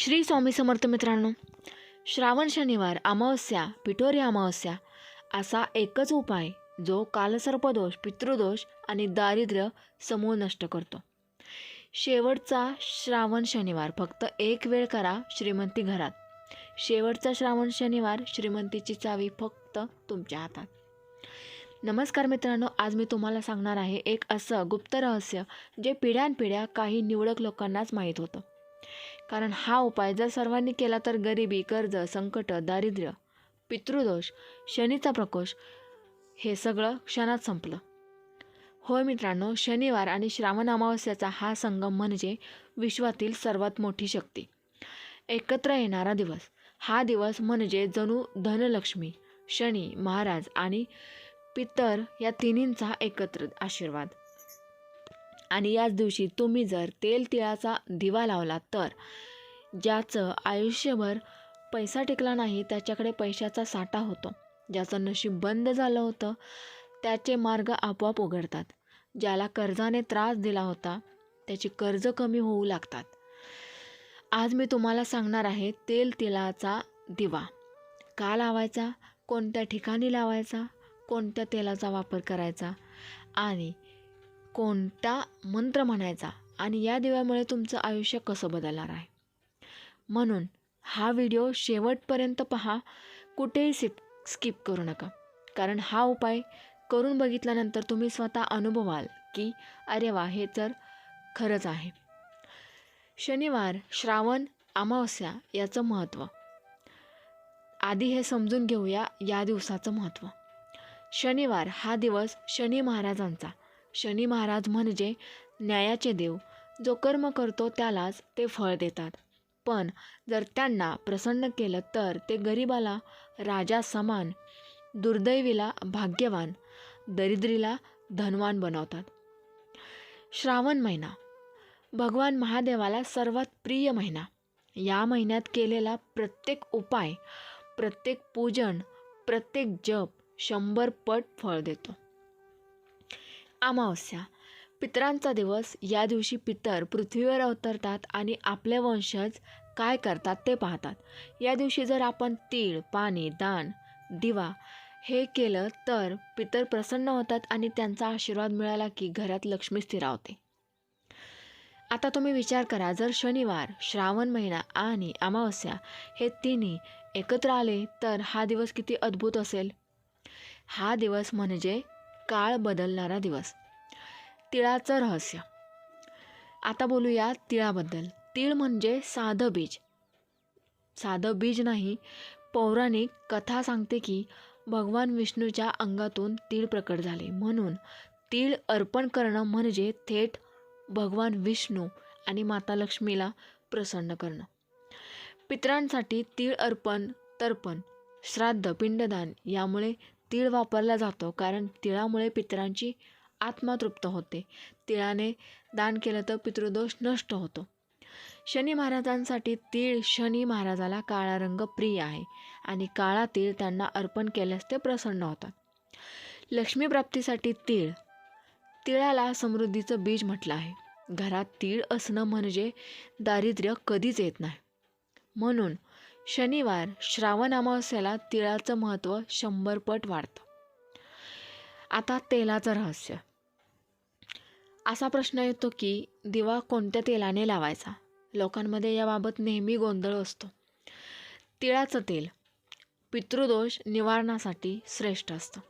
श्री स्वामी समर्थ मित्रांनो श्रावण शनिवार अमावस्या पिठोरी अमावस्या असा एकच उपाय जो कालसर्पदोष पितृदोष आणि दारिद्र्य समूळ नष्ट करतो. शेवटचा श्रावण शनिवार फक्त एक वेळ करा श्रीमंती घरात. शेवटचा श्रावण शनिवार श्रीमंतीची चावी फक्त तुमच्या हातात. नमस्कार मित्रांनो आज मी तुम्हाला सांगणार आहे एक असं गुप्त रहस्य जे पिढ्यानपिढ्या काही निवडक लोकांनाच माहीत होतं. कारण हा उपाय जर सर्वांनी केला तर गरिबी कर्ज संकट दारिद्र्य पितृदोष शनीचा प्रकोष हे सगळं क्षणात संपलं. होय मित्रांनो शनिवार आणि श्रावण अमावस्याचा हा संगम म्हणजे विश्वातील सर्वात मोठी शक्ती. एकत्र येणारा दिवस. हा दिवस म्हणजे जणू धनलक्ष्मी शनी महाराज आणि पितर या तिन्हींचा एकत्र आशीर्वाद. आणि याच दिवशी तुम्ही जर तेल तिळाचा दिवा लावला तर ज्याचं आयुष्यभर पैसा टिकला नाही त्याच्याकडे पैशाचा साठा होतो. ज्याचं नशीब बंद झालं होतं त्याचे मार्ग आपोआप उघडतात. ज्याला कर्जाने त्रास दिला होता त्याची कर्ज कमी होऊ लागतात. आज मी तुम्हाला सांगणार आहे तेल तिळाचा दिवा. का लावायचा? कोणत्या ठिकाणी लावायचा? कोणत्या तेलाचा वापर करायचा? आणि कोणता मंत्र म्हणायचा आणि या दिव्यामुळे तुमचं आयुष्य कसं बदलणार आहे? म्हणून हा व्हिडिओ शेवटपर्यंत पहा. कुठेही सिप स्किप करू नका. कारण हा उपाय करून बघितल्यानंतर तुम्ही स्वतः अनुभवाल की अरे वा हे तर खरंच आहे. शनिवार श्रावण अमावस्या याचं महत्त्व. आधी हे समजून घेऊया या दिवसाचं महत्त्व. शनिवार हा दिवस शनी महाराजांचा. शनी महाराज म्हणजे न्यायाचे देव. जो कर्म करतो त्यालाच ते फळ देतात. पण जर त्यांना प्रसन्न केलं तर ते गरिबाला राजा समान दुर्दैवीला भाग्यवान दरिद्रीला धनवान बनवतात. श्रावण महिना. भगवान महादेवाला सर्वात प्रिय महिना. या महिन्यात केलेला प्रत्येक उपाय प्रत्येक पूजन प्रत्येक जप शंभर पट फळ देतो. अमावस्या. पितरांचा दिवस या दिवशी पितर पृथ्वीवर अवतरतात आणि आपले वंशज काय करतात ते पाहतात. या दिवशी जर आपण तीळ पाणी दान दिवा हे केलं तर पितर प्रसन्न होतात आणि त्यांचा आशीर्वाद मिळाला की घरात लक्ष्मी स्थिरावते आता तुम्ही विचार करा जर शनिवार श्रावण महिना आणि अमावस्या हे तिन्ही एकत्र आले तर हा दिवस किती अद्भुत असेल. हा दिवस म्हणजे काळ बदलणारा दिवस. तिळाचं रहस्य. आता बोलूया तिळाबद्दल. तीळ म्हणजे साधं बीज. साधं बीज नाही पौराणिक कथा सांगते की भगवान विष्णूच्या अंगातून तीळ प्रकट झाले. म्हणून तीळ अर्पण करणं म्हणजे थेट भगवान विष्णू आणि माता लक्ष्मीला प्रसन्न करणं. पितरांसाठी तीळ अर्पण तर्पण श्राद्ध पिंडदान यामुळे तीळ वापरला जातो कारण तिळामुळे पितरांची आत्मा तृप्त होते. तिळाने दान केलं तर पितृदोष नष्ट होतो. शनी महाराजांसाठी तीळ शनी महाराजाला काळा रंग प्रिय आहे आणि काळा तीळ त्यांना अर्पण केल्यास ते प्रसन्न होतात. लक्ष्मीप्राप्तीसाठी तीळ. तिळाला समृद्धीचं बीज म्हटलं आहे. घरात तीळ असणं म्हणजे दारिद्र्य कधीच येत नाही. म्हणून शनिवार श्रावण अमावस्याला तिळाचं महत्त्व शंभर पट वाढतं. आता तेलाचं रहस्य. असा प्रश्न येतो की दिवा कोणत्या तेलाने लावायचा? लोकांमध्ये याबाबत नेहमी गोंधळ असतो. तिळाचं तेल पितृदोष निवारणासाठी श्रेष्ठ असतं.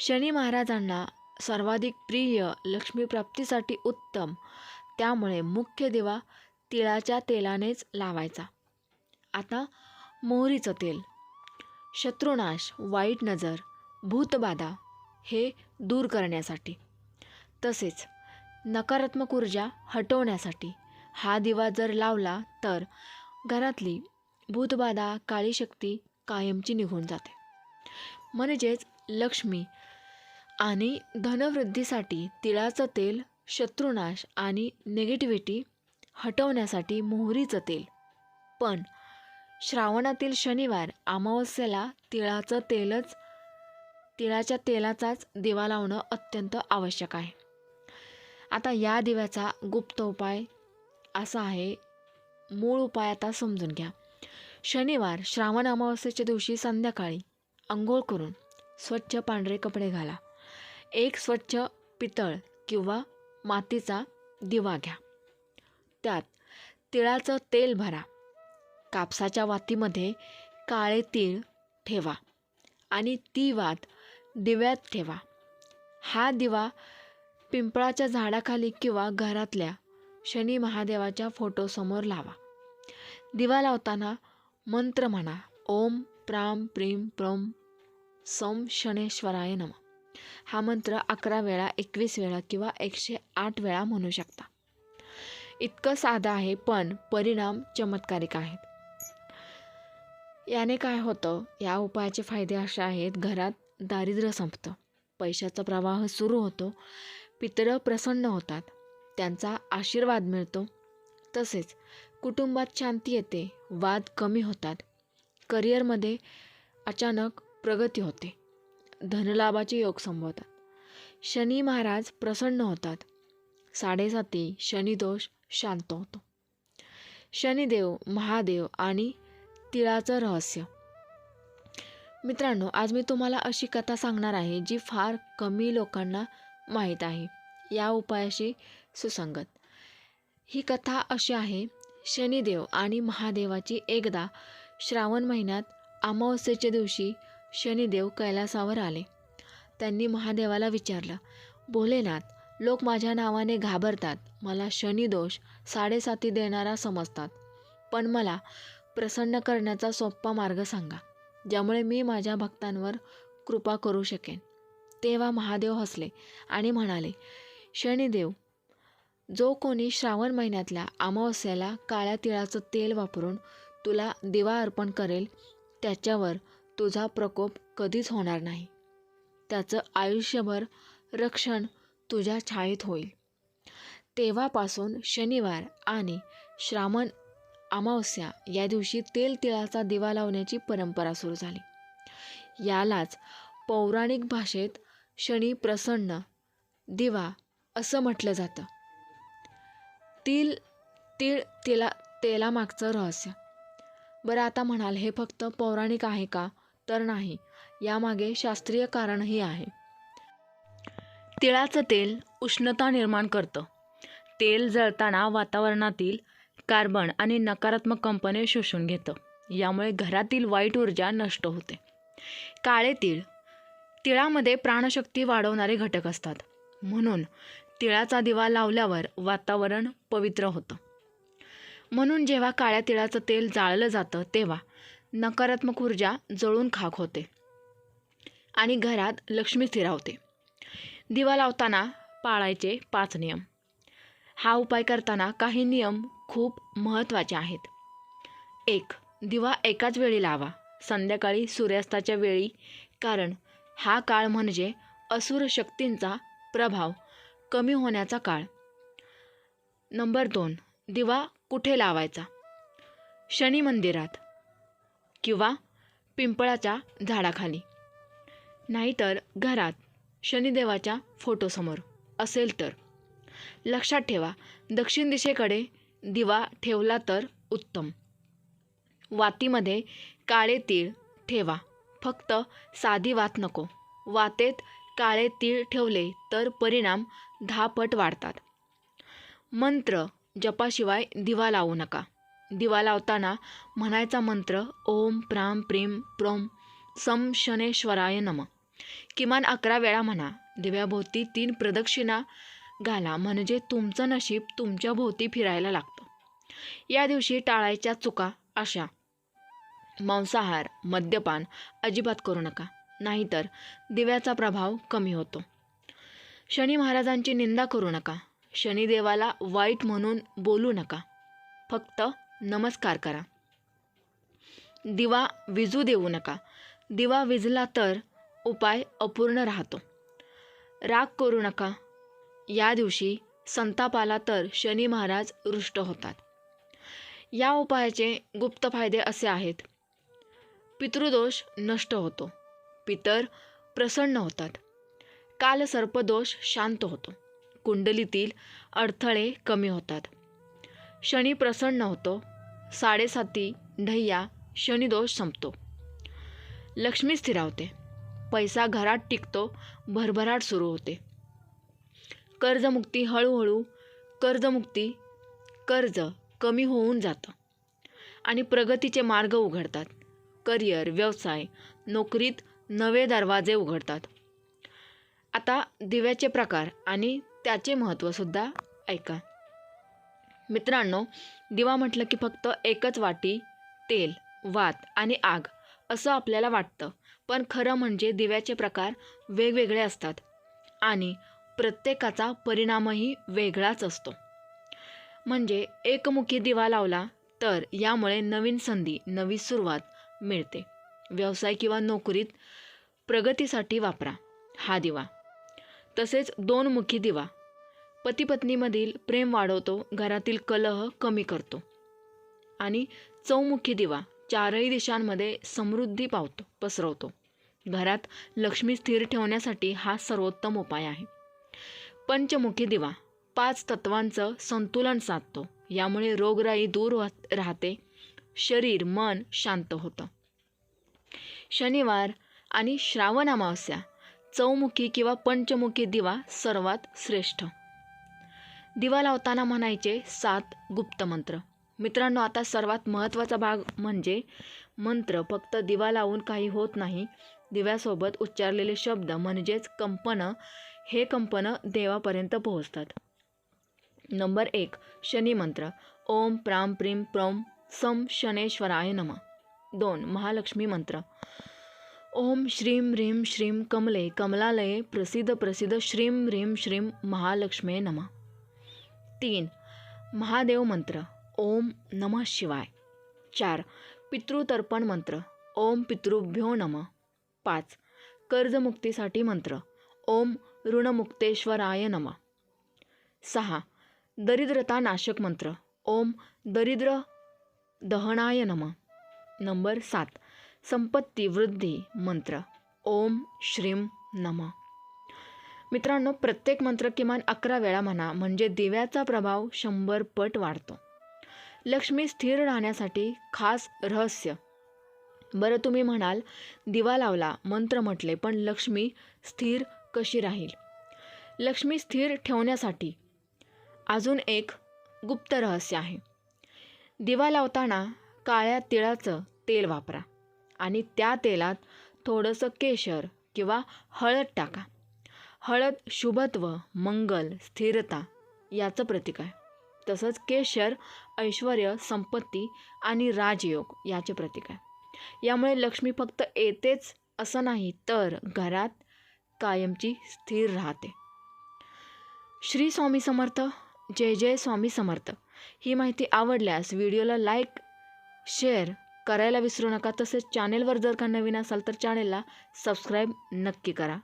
शनी महाराजांना सर्वाधिक प्रिय लक्ष्मीप्राप्तीसाठी उत्तम त्यामुळे मुख्य दिवा तिळाच्या तेलानेच लावायचा. आता मोहरीचं तेल शत्रुनाश वाईट नजर भूतबाधा हे दूर करण्यासाठी तसेच नकारात्मक ऊर्जा हटवण्यासाठी. हा दिवा जर लावला तर घरातली भूतबाधा काळी शक्ती कायमची निघून जाते. म्हणजेच लक्ष्मी आणि धनवृद्धीसाठी तिळाचं तेल शत्रुनाश आणि निगेटिव्हिटी हटवण्यासाठी मोहरीचं तेल. पण श्रावणातील शनिवार अमावस्येला तिळाचं तेलच तिळाच्या तेलाचाच दिवा लावणं अत्यंत आवश्यक आहे. आता या दिव्याचा गुप्त उपाय असा आहे. मूळ उपाय आता समजून घ्या. शनिवार श्रावण अमावस्येच्या दिवशी संध्याकाळी आंघोळ करून स्वच्छ पांढरे कपडे घाला. एक स्वच्छ पितळ किंवा मातीचा दिवा घ्या. त्यात तिळाचं तेल भरा. कापसाच्या वातीमध्ये काळे तीळ ठेवा आणि ती वात दिव्यात ठेवा. हा दिवा पिंपळाच्या झाडाखाली किंवा घरातल्या शनी महादेवाच्या फोटोसमोर लावा. दिवा लावताना मंत्र म्हणा. ओम प्राम प्रेम प्रम सम शनेश्वराय नम. हा मंत्र अकरा वेळा एकवीस वेळा किंवा एकशे आठ वेळा म्हणू शकता. इतकं साधं आहे पण परिणाम चमत्कारिक आहेत. याने काय होतं? या उपायाचे फायदे असे आहेत घरात दारिद्र्य संपतं. पैशाचा प्रवाह सुरू होतो. पितरं प्रसन्न होतात. त्यांचा आशीर्वाद मिळतो. तसेच कुटुंबात शांती येते. वाद कमी होतात. करिअरमध्ये अचानक प्रगती होते. धनलाभाचे योग संभवतात शनी महाराज प्रसन्न होतात. साडेसाती शनिदोष शांत होतो. शनिदेव महादेव आणि तिळाचं रहस्य. मित्रांनो आज मी तुम्हाला अशी कथा सांगणार आहे जी फार कमी लोकांना माहीत आहे. या उपायाशी सुसंगत. ही कथा अशी आहे शनिदेव आणि महादेवाची एकदा श्रावण महिन्यात अमावस्येच्या दिवशी शनिदेव कैलासावर आले. त्यांनी महादेवाला विचारलं भोलेनाथ लोक माझ्या नावाने घाबरतात. मला शनिदोष साडेसाती देणारा समजतात. पण मला प्रसन्न करण्याचा सोपा मार्ग सांगा ज्यामुळे मी माझ्या भक्तांवर कृपा करू शकेन. तेव्हा महादेव हसले आणि म्हणाले शनिदेव जो कोणी श्रावण महिन्यातल्या अमावस्याला काळ्या तिळाचं तेल वापरून तुला दिवा अर्पण करेल त्याच्यावर तुझा प्रकोप कधीच होणार नाही. त्याचं आयुष्यभर रक्षण तुझ्या छायेत होईल. तेव्हापासून शनिवार आणि श्रावण अमावस्या या दिवशी तेल तिळाचा दिवा लावण्याची परंपरा सुरू झाली. यालाच पौराणिक भाषेत शनी प्रसन्न दिवा असं म्हटलं जातं. तिल तीळ तिला तेलामागचं रहस्य. बरं आता म्हणाल हे फक्त पौराणिक आहे का? तर नाही. यामागे शास्त्रीय कारणही आहे. तिळाचं तेल उष्णता निर्माण करतं. तेल जळताना वातावरणातील कार्बन आणि नकारात्मक कंपने शोषून घेतं. यामुळे घरातील वाईट ऊर्जा नष्ट होते. काळे तीळ. तिळामध्ये प्राणशक्ती वाढवणारे घटक असतात. म्हणून तिळाचा दिवा लावल्यावर वातावरण पवित्र होतं. म्हणून जेव्हा काळ्या तिळाचं तेल जाळलं जातं तेव्हा नकारात्मक ऊर्जा जळून खाक होते आणि घरात लक्ष्मी स्थिरावते दिवा लावताना पाळायचे पाच नियम. हा उपाय करताना काही नियम खूप महत्त्वाचे आहेत. एक दिवा एकाच वेळी लावा. संध्याकाळी सूर्यास्ताच्या वेळी कारण हा काळ म्हणजे असुर शक्तींचा प्रभाव कमी होण्याचा काळ. नंबर दोन दिवा कुठे लावायचा? शनी मंदिरात किंवा पिंपळाच्या झाडाखाली. नाहीतर घरात शनिदेवाच्या फोटोसमोर. असेल तर. लक्षात ठेवा. दक्षिण दिशेकडे दिवा ठेवला तर उत्तम. वातीमध्ये काळे तीळ ठेवा. फक्त साधी वात नको. वातेत काळे तीळ ठेवले तर परिणाम धापट वाढतात. मंत्र जपाशिवाय दिवा लावू नका. दिवा लावताना म्हणायचा मंत्र ओम प्राम प्रेम प्रोम सम शनेश्वराय नम. किमान अकरा वेळा म्हणा. दिव्याभोवती तीन प्रदक्षिणा घाला म्हणजे तुमचं नशीब तुमच्या भोवती फिरायला लागतं. या दिवशी टाळायच्या चुका अशा. मांसाहार मद्यपान अजिबात करू नका. नाहीतर दिव्याचा प्रभाव कमी होतो. शनी महाराजांची निंदा करू नका. शनिदेवाला वाईट म्हणून बोलू नका. फक्त नमस्कार करा. दिवा विजू देऊ नका. दिवा विजला तर उपाय अपूर्ण राहतो. राग करू नका. या दिवशी संतापाला तर शनी महाराज रुष्ट होतात. या उपायाचे गुप्त फायदे असे आहेत. पितृदोष नष्ट होतो. पितर प्रसन्न होतात. काल सर्पदोष शांत होतो. कुंडलीतील अडथळे कमी होतात. शनी प्रसन्न होतो. साडेसाती ढैया शनिदोष संपतो. लक्ष्मी स्थिरावते. पैसा घरात टिकतो. भरभराट सुरू होते. कर्जमुक्ती हळूहळू कर्जमुक्ती कर्ज कमी होऊन जातं. आणि प्रगतीचे मार्ग उघडतात. करिअर व्यवसाय नोकरीत नवे दरवाजे उघडतात. आता दिव्याचे प्रकार आणि त्याचे महत्त्वसुद्धा ऐका. मित्रांनो दिवा म्हटलं की फक्त एकच वाटी तेल वात आणि आग असं आपल्याला वाटतं. पण खरं म्हणजे दिव्याचे प्रकार वेगवेगळे असतात. आणि प्रत्येकाचा परिणामही वेगळाच असतो. म्हणजे एकमुखी दिवा लावला तर यामुळे नवीन संधी नवी सुरुवात मिळते. व्यवसाय किंवा नोकरीत प्रगतीसाठी वापरा हा दिवा. तसेच दोनमुखी दिवा. पतीपत्नीमधील प्रेम वाढवतो घरातील कलह कमी करतो. आणि चौमुखी दिवा चारही दिशांमध्ये समृद्धी पावतो पसरवतो. घरात लक्ष्मी स्थिर ठेवण्यासाठी हा सर्वोत्तम उपाय आहे. पंचमुखी दिवा. पाच तत्वांचं संतुलन साधतो. यामुळे रोगराई दूर राहते. शरीर मन शांत होतं. शनिवार आणि श्रावण अमावस्या. चौमुखी किंवा पंचमुखी दिवा सर्वात श्रेष्ठ. दिवा लावताना म्हणायचे सात गुप्त मंत्र. मित्रांनो आता सर्वात महत्त्वाचा भाग म्हणजे मंत्र. फक्त दिवा लावून काही होत नाही. दिव्यासोबत उच्चारलेले शब्द म्हणजेच कंपनं हे कंपनं देवापर्यंत पोहोचतात. नंबर एक शनी मंत्र. ओम प्राम प्रीम प्रौम सम शनेश्वराय नम. दोन महालक्ष्मी मंत्र. ओम श्रीं ह्रीं श्रीं कमले कमलालये प्रसिद्ध प्रसिद्ध श्रीं ह्रीं श्रीं महालक्ष्मे नम. तीन महादेव मंत्र. ओम नमः शिवाय. चार पितृतर्पण मंत्र. ओम पितृभ्यो नम. पाच कर्जमुक्तीसाठी मंत्र. ओम ऋणमुक्तेश्वराय नम. सहा. दरिद्रता नाशक मंत्र. ओम दरिद्र दहनाय नम. नंबर सात. संपत्ती वृद्धी मंत्र. ओम श्रीं नम. मित्रांनो प्रत्येक मंत्र किमान अकरा वेळा म्हणा म्हणजे दिव्याचा प्रभाव शंभर पट वाढतो. लक्ष्मी स्थिर राहण्यासाठी खास रहस्य. बरं तुम्ही म्हणाल दिवा लावला मंत्र म्हटले पण लक्ष्मी स्थिर कशी राहील? लक्ष्मी स्थिर ठेवण्यासाठी अजून एक गुप्त रहस्य आहे. दिवा लावताना काळ्या तिळाचं तेल वापरा आणि त्या तेलात थोडंसं केशर किंवा हळद टाका. हळद शुभत्व मंगल स्थिरता याचं प्रतीक आहे. तसंच केशर ऐश्वर संपत्ती आणि राजयोग याचे प्रतीक आहे. यामुळे लक्ष्मी फक्त येतेच असं नाही तर घरात कायमची स्थिर राहते. श्री स्वामी समर्थ जय जय स्वामी समर्थ. ही माहिती आवडल्यास व्हिडिओला लाईक शेअर करायला विसरू नका. तसेच चॅनेलवर जर का नवीन असाल तर चॅनेलला सबस्क्राईब नक्की करा.